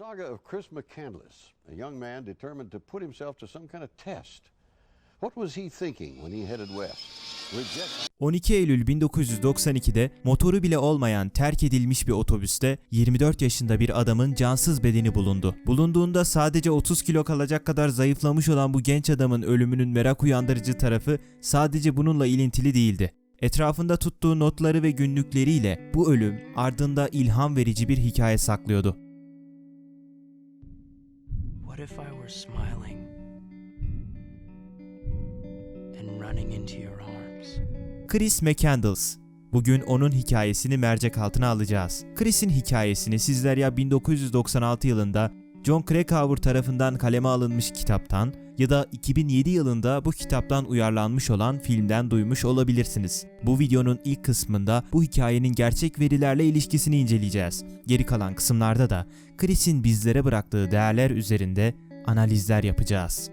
saga of Chris McCandless, a young man determined to put himself to some kind of test. What was he thinking when he headed west? Reject 12 Eylül 1992'de motoru bile olmayan terk edilmiş bir otobüste 24 yaşında bir adamın cansız bedeni bulundu. Bulunduğunda sadece 30 kilo kalacak kadar zayıflamış olan bu genç adamın ölümünün merak uyandırıcı tarafı sadece bununla ilintili değildi. Etrafında tuttuğu notları ve günlükleriyle bu ölüm ardında ilham verici bir hikaye saklıyordu. What if I were smiling and running into your arms? Chris McCandless. Bugün onun hikayesini mercek altına alacağız. Chris'in hikayesini sizler ya 1996 yılında John Krakauer tarafından kaleme alınmış kitaptan ya da 2007 yılında bu kitaptan uyarlanmış olan filmden duymuş olabilirsiniz. Bu videonun ilk kısmında bu hikayenin gerçek verilerle ilişkisini inceleyeceğiz. Geri kalan kısımlarda da Chris'in bizlere bıraktığı değerler üzerinde analizler yapacağız.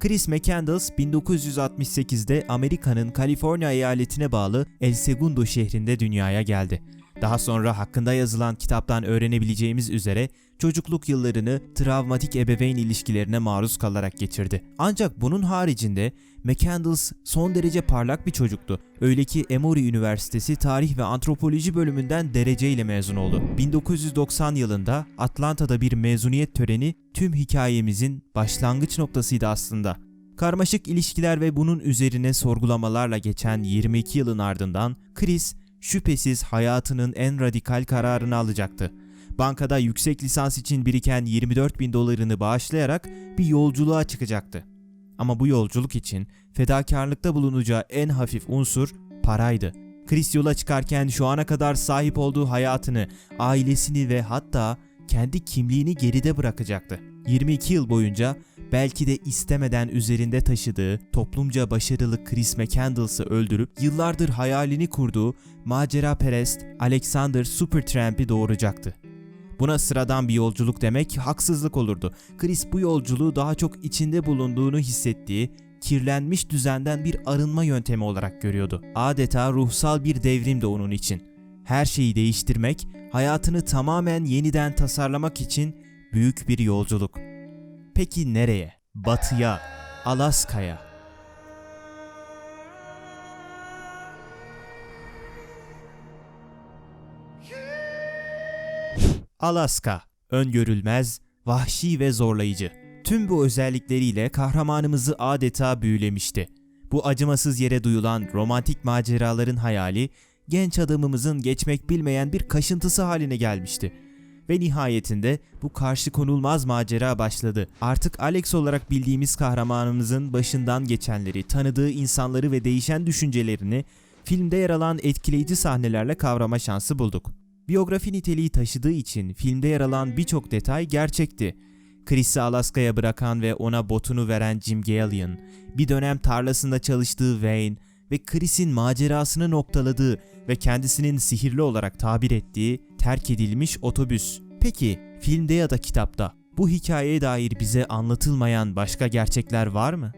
Chris McCandless 1968'de Amerika'nın Kaliforniya eyaletine bağlı El Segundo şehrinde dünyaya geldi. Daha sonra hakkında yazılan kitaptan öğrenebileceğimiz üzere çocukluk yıllarını travmatik ebeveyn ilişkilerine maruz kalarak geçirdi. Ancak bunun haricinde McCandless son derece parlak bir çocuktu. Öyle ki Emory Üniversitesi Tarih ve Antropoloji bölümünden dereceyle mezun oldu. 1990 yılında Atlanta'da bir mezuniyet töreni tüm hikayemizin başlangıç noktasıydı aslında. Karmaşık ilişkiler ve bunun üzerine sorgulamalarla geçen 22 yılın ardından Chris şüphesiz hayatının en radikal kararını alacaktı. Bankada yüksek lisans için biriken 24 bin dolarını bağışlayarak bir yolculuğa çıkacaktı. Ama bu yolculuk için fedakarlıkta bulunacağı en hafif unsur paraydı. Chris yola çıkarken şu ana kadar sahip olduğu hayatını, ailesini ve hatta kendi kimliğini geride bırakacaktı. 22 yıl boyunca belki de istemeden üzerinde taşıdığı toplumca başarılı Chris McCandless'ı öldürüp yıllardır hayalini kurduğu maceraperest Alexander Supertramp'i doğuracaktı. Buna sıradan bir yolculuk demek haksızlık olurdu. Chris bu yolculuğu daha çok içinde bulunduğunu hissettiği kirlenmiş düzenden bir arınma yöntemi olarak görüyordu. Adeta ruhsal bir devrimdi onun için. Her şeyi değiştirmek, hayatını tamamen yeniden tasarlamak için büyük bir yolculuk. Peki nereye? Batıya, Alaska'ya. Alaska, öngörülmez, vahşi ve zorlayıcı. Tüm bu özellikleriyle kahramanımızı adeta büyülemişti. Bu acımasız yere duyulan romantik maceraların hayali, genç adamımızın geçmek bilmeyen bir kaşıntısı haline gelmişti. Ve nihayetinde bu karşı konulmaz macera başladı. Artık Alex olarak bildiğimiz kahramanımızın başından geçenleri, tanıdığı insanları ve değişen düşüncelerini filmde yer alan etkileyici sahnelerle kavrama şansı bulduk. Biyografi niteliği taşıdığı için filmde yer alan birçok detay gerçekti. Chris'i Alaska'ya bırakan ve ona botunu veren Jim Gallion, bir dönem tarlasında çalıştığı Wayne ve Chris'in macerasını noktaladığı ve kendisinin sihirli olarak tabir ettiği terk edilmiş otobüs. Peki filmde ya da kitapta bu hikayeye dair bize anlatılmayan başka gerçekler var mı?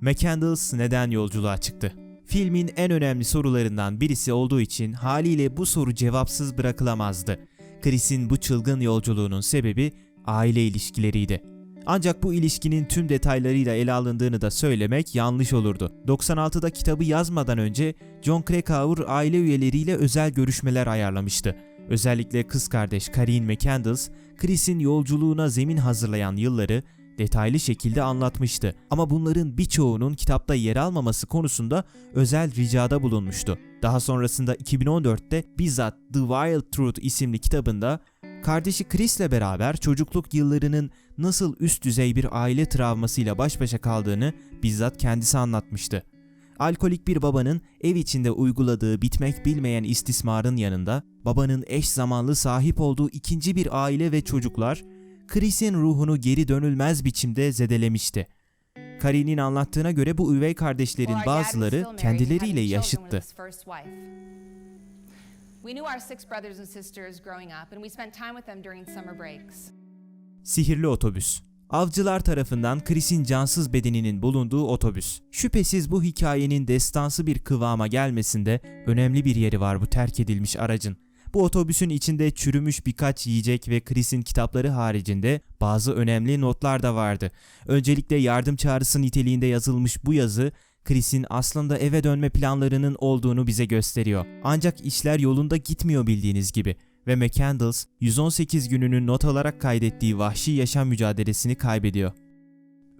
McCandless neden yolculuğa çıktı? Filmin en önemli sorularından birisi olduğu için haliyle bu soru cevapsız bırakılamazdı. Chris'in bu çılgın yolculuğunun sebebi aile ilişkileriydi. Ancak bu ilişkinin tüm detaylarıyla ele alındığını da söylemek yanlış olurdu. 96'da kitabı yazmadan önce John Krakauer aile üyeleriyle özel görüşmeler ayarlamıştı. Özellikle kız kardeş Karine McCandless, Chris'in yolculuğuna zemin hazırlayan yılları detaylı şekilde anlatmıştı. Ama bunların birçoğunun kitapta yer almaması konusunda özel ricada bulunmuştu. Daha sonrasında 2014'te bizzat The Wild Truth isimli kitabında kardeşi Chris'le beraber çocukluk yıllarının nasıl üst düzey bir aile travmasıyla baş başa kaldığını bizzat kendisi anlatmıştı. Alkolik bir babanın ev içinde uyguladığı bitmek bilmeyen istismarın yanında babanın eş zamanlı sahip olduğu ikinci bir aile ve çocuklar Chris'in ruhunu geri dönülmez biçimde zedelemişti. Karine'in anlattığına göre bu üvey kardeşlerin bazıları kendileriyle yaşıttı. We knew our six brothers and sisters growing up, and we spent time with them during summer breaks. Sihirli Otobüs Avcılar tarafından Chris'in cansız bedeninin bulunduğu otobüs. Şüphesiz bu hikayenin destansı bir kıvama gelmesinde önemli bir yeri var bu terk edilmiş aracın. Bu otobüsün içinde çürümüş birkaç yiyecek ve Chris'in kitapları haricinde bazı önemli notlar da vardı. Öncelikle yardım çağrısı niteliğinde yazılmış bu yazı Chris'in aslında eve dönme planlarının olduğunu bize gösteriyor. Ancak işler yolunda gitmiyor bildiğiniz gibi ve McCandles 118 gününü not alarak kaydettiği vahşi yaşam mücadelesini kaybediyor.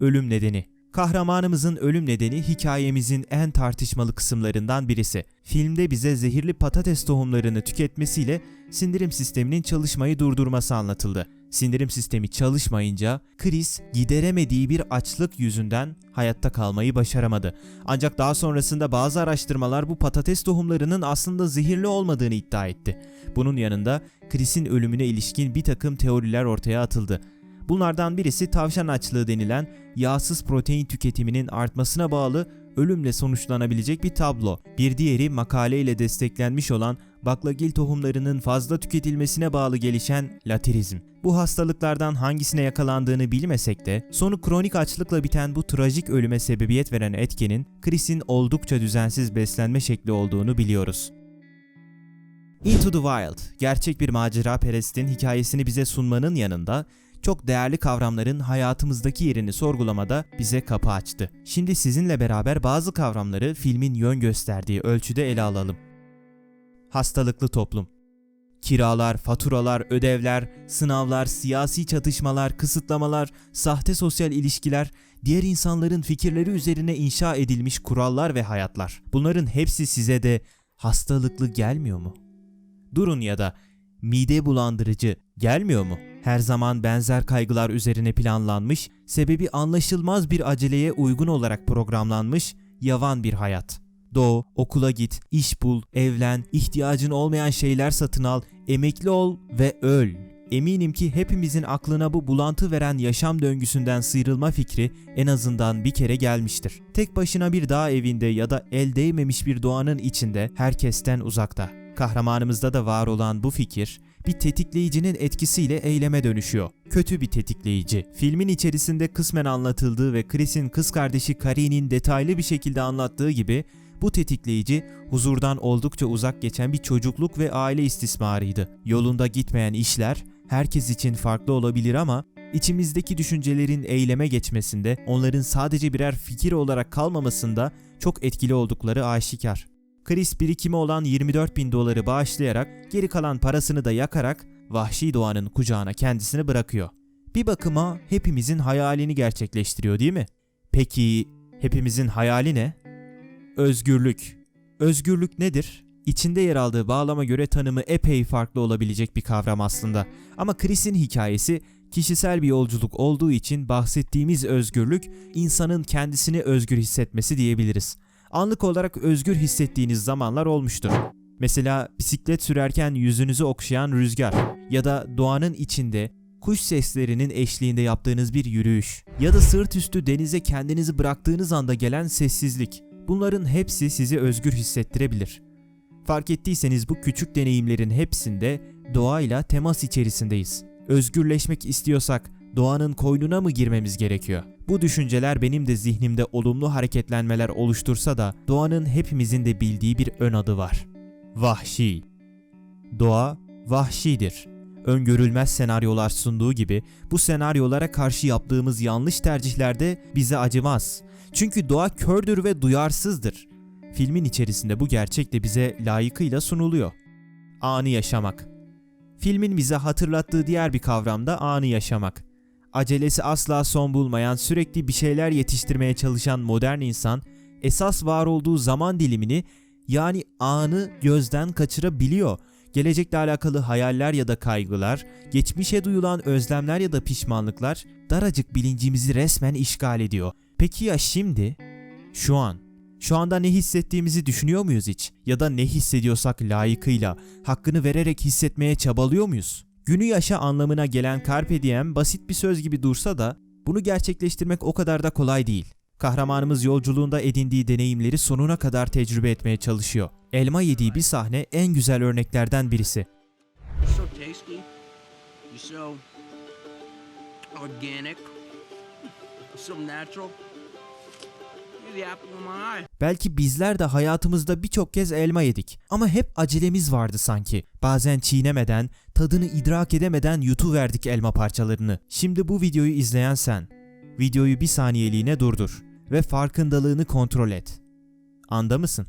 Ölüm nedeni Kahramanımızın ölüm nedeni hikayemizin en tartışmalı kısımlarından birisi. Filmde bize zehirli patates tohumlarını tüketmesiyle sindirim sisteminin çalışmayı durdurması anlatıldı. Sindirim sistemi çalışmayınca Chris gideremediği bir açlık yüzünden hayatta kalmayı başaramadı. Ancak daha sonrasında bazı araştırmalar bu patates tohumlarının aslında zehirli olmadığını iddia etti. Bunun yanında Chris'in ölümüne ilişkin bir takım teoriler ortaya atıldı. Bunlardan birisi tavşan açlığı denilen yağsız protein tüketiminin artmasına bağlı ölümle sonuçlanabilecek bir tablo. Bir diğeri makaleyle desteklenmiş olan baklagil tohumlarının fazla tüketilmesine bağlı gelişen latirizm. Bu hastalıklardan hangisine yakalandığını bilmesek de sonu kronik açlıkla biten bu trajik ölüme sebebiyet veren etkenin Chris'in oldukça düzensiz beslenme şekli olduğunu biliyoruz. Into the Wild, gerçek bir macera perestin hikayesini bize sunmanın yanında çok değerli kavramların hayatımızdaki yerini sorgulamada bize kapı açtı. Şimdi sizinle beraber bazı kavramları filmin yön gösterdiği ölçüde ele alalım. Hastalıklı toplum. Kiralar, faturalar, ödevler, sınavlar, siyasi çatışmalar, kısıtlamalar, sahte sosyal ilişkiler, diğer insanların fikirleri üzerine inşa edilmiş kurallar ve hayatlar. Bunların hepsi size de hastalıklı gelmiyor mu? Durun ya da mide bulandırıcı gelmiyor mu? Her zaman benzer kaygılar üzerine planlanmış, sebebi anlaşılmaz bir aceleye uygun olarak programlanmış yavan bir hayat. Doğ, okula git, iş bul, evlen, ihtiyacın olmayan şeyler satın al, emekli ol ve öl. Eminim ki hepimizin aklına bu bulantı veren yaşam döngüsünden sıyrılma fikri en azından bir kere gelmiştir. Tek başına bir dağ evinde ya da el değmemiş bir doğanın içinde herkesten uzakta. Kahramanımızda da var olan bu fikir bir tetikleyicinin etkisiyle eyleme dönüşüyor. Kötü bir tetikleyici. Filmin içerisinde kısmen anlatıldığı ve Chris'in kız kardeşi Carrie'nin detaylı bir şekilde anlattığı gibi bu tetikleyici huzurdan oldukça uzak geçen bir çocukluk ve aile istismarıydı. Yolunda gitmeyen işler herkes için farklı olabilir ama içimizdeki düşüncelerin eyleme geçmesinde, onların sadece birer fikir olarak kalmamasında çok etkili oldukları aşikar. Chris birikimi olan 24 bin doları bağışlayarak geri kalan parasını da yakarak vahşi doğanın kucağına kendisini bırakıyor. Bir bakıma hepimizin hayalini gerçekleştiriyor değil mi? Peki hepimizin hayali ne? Özgürlük. Özgürlük nedir? İçinde yer aldığı bağlama göre tanımı epey farklı olabilecek bir kavram aslında. Ama Chris'in hikayesi kişisel bir yolculuk olduğu için bahsettiğimiz özgürlük insanın kendisini özgür hissetmesi diyebiliriz. Anlık olarak özgür hissettiğiniz zamanlar olmuştur. Mesela bisiklet sürerken yüzünüzü okşayan rüzgar ya da doğanın içinde kuş seslerinin eşliğinde yaptığınız bir yürüyüş ya da sırt üstü denize kendinizi bıraktığınız anda gelen sessizlik. Bunların hepsi sizi özgür hissettirebilir. Fark ettiyseniz bu küçük deneyimlerin hepsinde doğayla temas içerisindeyiz. Özgürleşmek istiyorsak doğanın koynuna mı girmemiz gerekiyor? Bu düşünceler benim de zihnimde olumlu hareketlenmeler oluştursa da doğanın hepimizin de bildiği bir ön adı var. Vahşi. Doğa vahşidir. Öngörülmez senaryolar sunduğu gibi bu senaryolara karşı yaptığımız yanlış tercihlerde bize acımaz. Çünkü doğa kördür ve duyarsızdır. Filmin içerisinde bu gerçek de bize layıkıyla sunuluyor. Anı yaşamak. Filmin bize hatırlattığı diğer bir kavram da anı yaşamak. Acelesi asla son bulmayan, sürekli bir şeyler yetiştirmeye çalışan modern insan esas var olduğu zaman dilimini yani anı gözden kaçırabiliyor. Gelecekle alakalı hayaller ya da kaygılar, geçmişe duyulan özlemler ya da pişmanlıklar daracık bilincimizi resmen işgal ediyor. Peki ya şimdi? Şu an. Şu anda ne hissettiğimizi düşünüyor muyuz hiç? Ya da ne hissediyorsak layıkıyla, hakkını vererek hissetmeye çabalıyor muyuz? Günü yaşa anlamına gelen carpe diem basit bir söz gibi dursa da bunu gerçekleştirmek o kadar da kolay değil. Kahramanımız yolculuğunda edindiği deneyimleri sonuna kadar tecrübe etmeye çalışıyor. Elma yediği bir sahne en güzel örneklerden birisi. So Belki bizler de hayatımızda birçok kez elma yedik ama hep acelemiz vardı sanki. Bazen çiğnemeden, tadını idrak edemeden yutuverdik elma parçalarını. Şimdi bu videoyu izleyen sen, videoyu bir saniyeliğine durdur ve farkındalığını kontrol et. Anda mısın?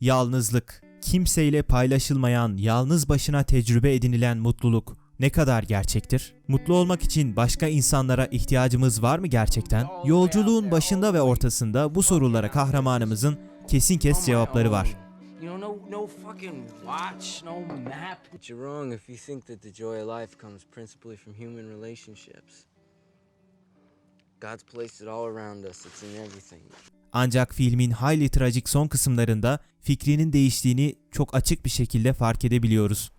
Yalnızlık, kimseyle paylaşılmayan, yalnız başına tecrübe edinilen mutluluk ne kadar gerçektir? Mutlu olmak için başka insanlara ihtiyacımız var mı gerçekten? Yolculuğun başında ve ortasında bu sorulara kahramanımızın kesin kes cevapları var. You know, no, no fucking watch, no map. But you're wrong if you think that the joy of life comes principally from human relationships. God's placed it all around us, it's in everything. Ancak filmin hayli trajik son kısımlarında fikrinin değiştiğini çok açık bir şekilde fark edebiliyoruz.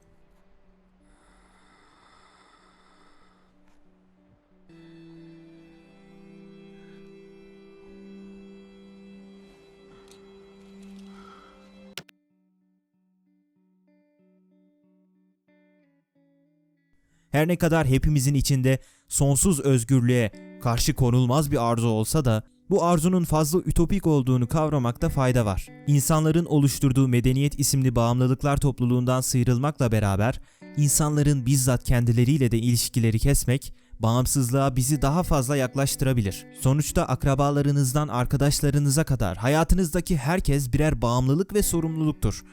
Her ne kadar hepimizin içinde sonsuz özgürlüğe karşı konulmaz bir arzu olsa da bu arzunun fazla ütopik olduğunu kavramakta fayda var. İnsanların oluşturduğu medeniyet isimli bağımlılıklar topluluğundan sıyrılmakla beraber insanların bizzat kendileriyle de ilişkileri kesmek bağımsızlığa bizi daha fazla yaklaştırabilir. Sonuçta akrabalarınızdan arkadaşlarınıza kadar hayatınızdaki herkes birer bağımlılık ve sorumluluktur.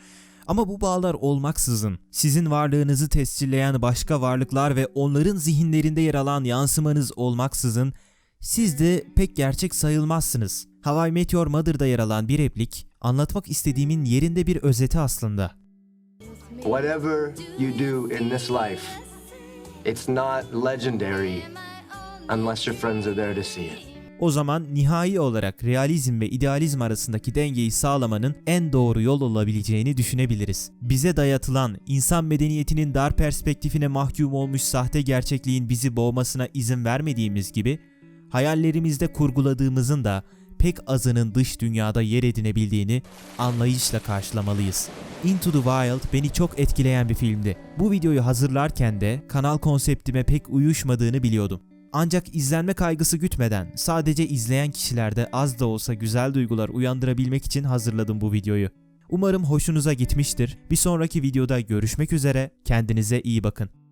Ama bu bağlar olmaksızın sizin varlığınızı tescilleyen başka varlıklar ve onların zihinlerinde yer alan yansımanız olmaksızın siz de pek gerçek sayılmazsınız. How I Met Your Mother'da yer alan bir replik anlatmak istediğimin yerinde bir özeti aslında. Whatever you do in this life, it's not legendary unless your friends are there to see it. O zaman nihai olarak realizm ve idealizm arasındaki dengeyi sağlamanın en doğru yol olabileceğini düşünebiliriz. Bize dayatılan insan medeniyetinin dar perspektifine mahkum olmuş sahte gerçekliğin bizi boğmasına izin vermediğimiz gibi hayallerimizde kurguladığımızın da pek azının dış dünyada yer edinebildiğini anlayışla karşılamalıyız. Into the Wild beni çok etkileyen bir filmdi. Bu videoyu hazırlarken de kanal konseptime pek uyuşmadığını biliyordum. Ancak izlenme kaygısı gütmeden sadece izleyen kişilerde az da olsa güzel duygular uyandırabilmek için hazırladım bu videoyu. Umarım hoşunuza gitmiştir. Bir sonraki videoda görüşmek üzere. Kendinize iyi bakın.